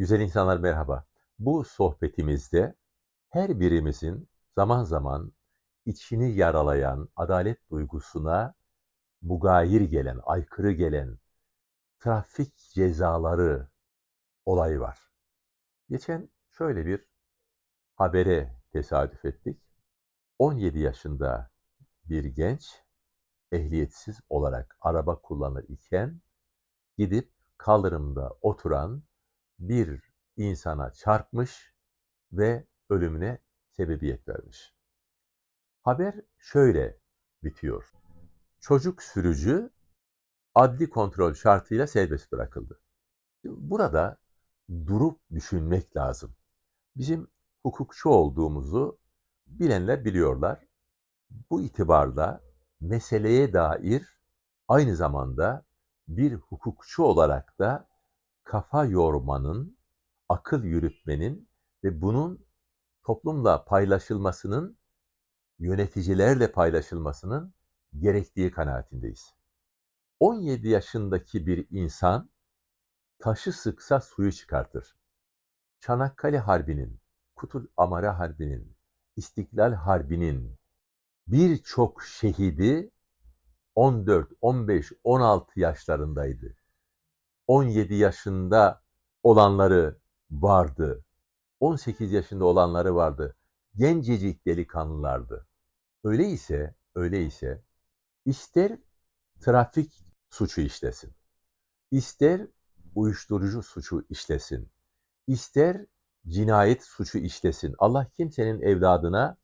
Güzel insanlar merhaba. Bu sohbetimizde her birimizin zaman zaman içini yaralayan adalet duygusuna mugayir gelen, aykırı gelen trafik cezaları olayı var. Geçen şöyle bir habere tesadüf ettik. 17 yaşında bir genç ehliyetsiz olarak araba kullanır iken gidip kaldırımda oturan bir insana çarpmış ve ölümüne sebebiyet vermiş. Haber şöyle bitiyor. Çocuk sürücü adli kontrol şartıyla serbest bırakıldı. Burada durup düşünmek lazım. Bizim hukukçu olduğumuzu bilenler biliyorlar. Bu itibarla meseleye dair aynı zamanda bir hukukçu olarak da kafa yormanın, akıl yürütmenin ve bunun toplumla paylaşılmasının, yöneticilerle paylaşılmasının gerektiği kanaatindeyiz. 17 yaşındaki bir insan taşı sıksa suyu çıkartır. Çanakkale Harbi'nin, Kutul Amara Harbi'nin, İstiklal Harbi'nin birçok şehidi 14, 15, 16 yaşlarındaydı. 17 yaşında olanları vardı. 18 yaşında olanları vardı. Gencecik delikanlılardı. Öyleyse, öyleyse ister trafik suçu işlesin, ister uyuşturucu suçu işlesin, ister cinayet suçu işlesin. Allah kimsenin evladına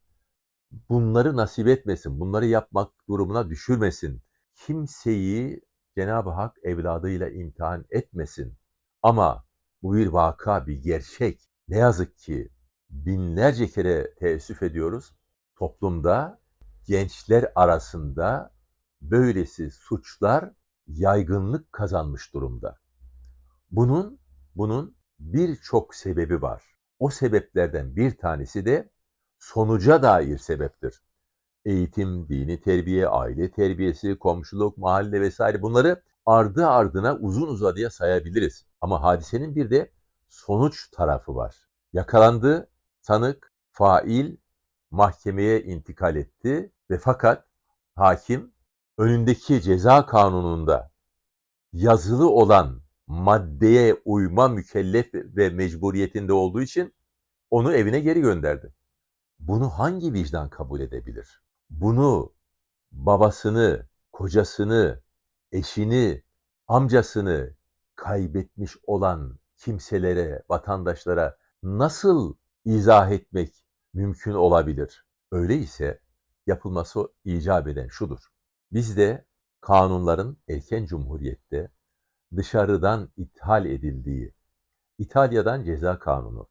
bunları nasip etmesin, bunları yapmak durumuna düşürmesin. Kimseyi Cenab-ı Hak evladıyla imtihan etmesin. Ama bu bir vaka, bir gerçek. Ne yazık ki binlerce kere teessüf ediyoruz. Toplumda, gençler arasında böylesi suçlar yaygınlık kazanmış durumda. Bunun bunun birçok sebebi var. O sebeplerden bir tanesi de sonuca dair sebeptir. Eğitim, dini terbiye, aile terbiyesi, komşuluk, mahalle vesaire bunları ardı ardına uzun uzadıya sayabiliriz. Ama hadisenin bir de sonuç tarafı var. Yakalandı, sanık, fail mahkemeye intikal etti ve fakat hakim önündeki ceza kanununda yazılı olan maddeye uyma mükellef ve mecburiyetinde olduğu için onu evine geri gönderdi. Bunu hangi vicdan kabul edebilir? Bunu babasını, kocasını, eşini, amcasını kaybetmiş olan kimselere, vatandaşlara nasıl izah etmek mümkün olabilir? Öyleyse yapılması icap eden şudur. Bizde kanunların erken cumhuriyette dışarıdan ithal edildiği, İtalya'dan ceza kanunu,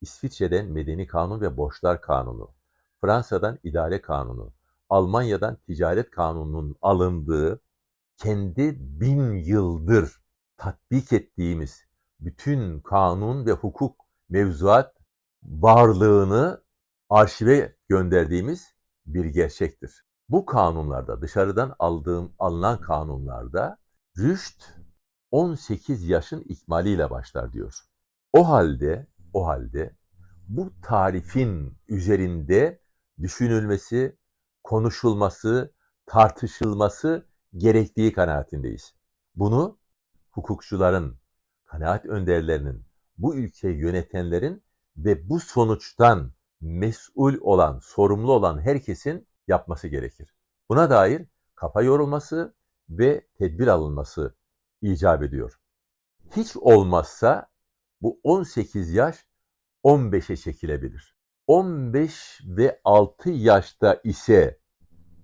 İsviçre'den medeni kanun ve borçlar kanunu, Fransa'dan idare kanunu, Almanya'dan ticaret kanununun alındığı, kendi bin yıldır tatbik ettiğimiz bütün kanun ve hukuk mevzuat varlığını arşive gönderdiğimiz bir gerçektir. Bu kanunlarda, dışarıdan aldığım alınan kanunlarda rüşt 18 yaşın ikmaliyle başlar diyor. O halde, o halde bu tarifin üzerinde düşünülmesi, konuşulması, tartışılması gerektiği kanaatindeyiz. Bunu hukukçuların, kanaat önderlerinin, bu ülkeyi yönetenlerin ve bu sonuçtan mesul olan, sorumlu olan herkesin yapması gerekir. Buna dair kafa yorulması ve tedbir alınması icap ediyor. Hiç olmazsa bu 18 yaş 15'e çekilebilir. 15 ve 6 yaşta ise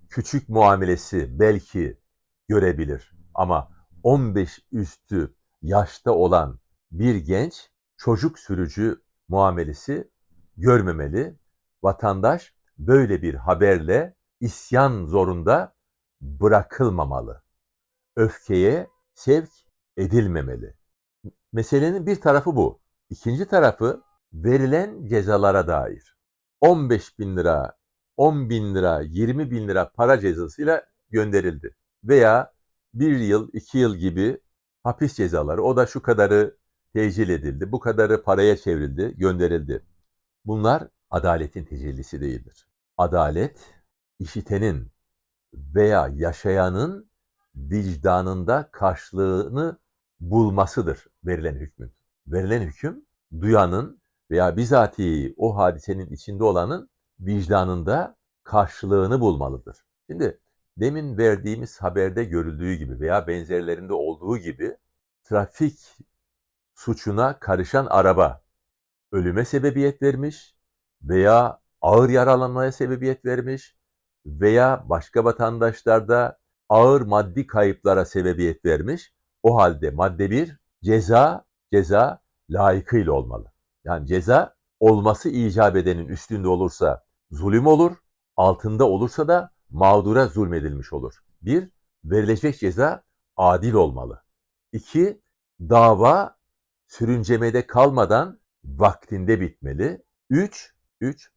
küçük muamelesi belki görebilir. Ama 15 üstü yaşta olan bir genç çocuk sürücü muamelesi görmemeli. Vatandaş böyle bir haberle isyan zorunda bırakılmamalı. Öfkeye sevk edilmemeli. Meselenin bir tarafı bu. İkinci tarafı verilen cezalara dair. 15 bin lira, 10 bin lira, 20 bin lira para cezasıyla gönderildi. Veya bir yıl, iki yıl gibi hapis cezaları, o da şu kadarı tecil edildi, bu kadarı paraya çevrildi, gönderildi. Bunlar adaletin tecellisi değildir. Adalet, işitenin veya yaşayanın vicdanında karşılığını bulmasıdır verilen hükmün. Verilen hüküm, duyanın veya bizatihi o hadisenin içinde olanın vicdanında karşılığını bulmalıdır. Şimdi demin verdiğimiz haberde görüldüğü gibi veya benzerlerinde olduğu gibi trafik suçuna karışan araba ölüme sebebiyet vermiş veya ağır yaralanmaya sebebiyet vermiş veya başka vatandaşlarda ağır maddi kayıplara sebebiyet vermiş. O halde madde bir ceza ceza layıkıyla olmalı. Yani ceza olması icap edenin üstünde olursa zulüm olur, altında olursa da mağdura zulmedilmiş olur. Bir, verilecek ceza adil olmalı. İki, dava sürüncemede kalmadan vaktinde bitmeli. Üç, üç,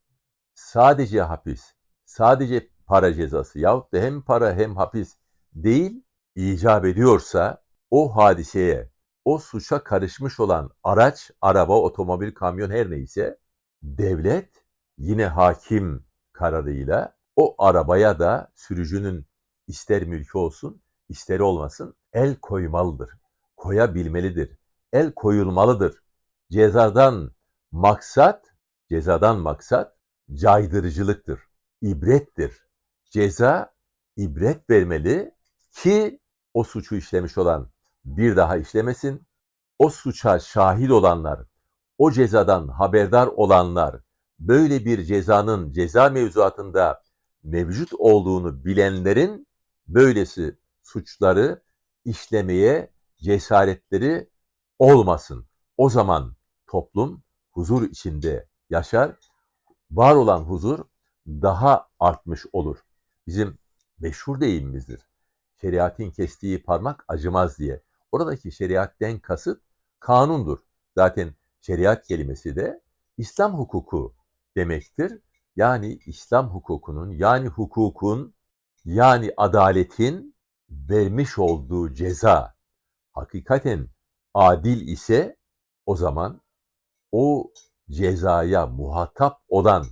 sadece hapis, sadece para cezası yahut da hem para hem hapis değil, icap ediyorsa o hadiseye, o suça karışmış olan araç, araba, otomobil, kamyon her neyse devlet yine hakim kararıyla o arabaya da sürücünün ister mülkü olsun, ister olmasın el koymalıdır. Koyabilmelidir. El koyulmalıdır. Cezadan maksat, cezadan maksat caydırıcılıktır, ibrettir. Ceza ibret vermeli ki o suçu işlemiş olan bir daha işlemesin. O suça şahit olanlar, o cezadan haberdar olanlar, böyle bir cezanın ceza mevzuatında mevcut olduğunu bilenlerin böylesi suçları işlemeye cesaretleri olmasın. O zaman toplum huzur içinde yaşar, var olan huzur daha artmış olur. Bizim meşhur deyimimizdir. Şeriatin kestiği parmak acımaz diye. Oradaki şeriatten kasıt kanundur. Zaten şeriat kelimesi de İslam hukuku demektir. Yani İslam hukukunun, yani hukukun, yani adaletin vermiş olduğu ceza hakikaten adil ise o zaman o cezaya muhatap olan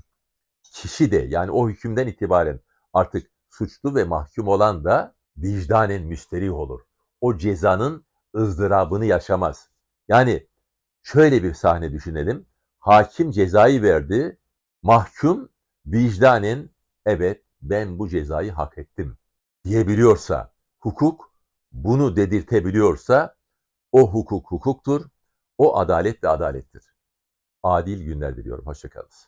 kişi de yani o hükümden itibaren artık suçlu ve mahkum olan da vicdanen müsterih olur. O cezanın ızdırabını yaşamaz. Yani şöyle bir sahne düşünelim. Hakim cezayı verdi. Mahkum vicdanen evet ben bu cezayı hak ettim diyebiliyorsa, hukuk bunu dedirtebiliyorsa o hukuk hukuktur, o adalet de adalettir. Adil günler diliyorum. Hoşçakalın.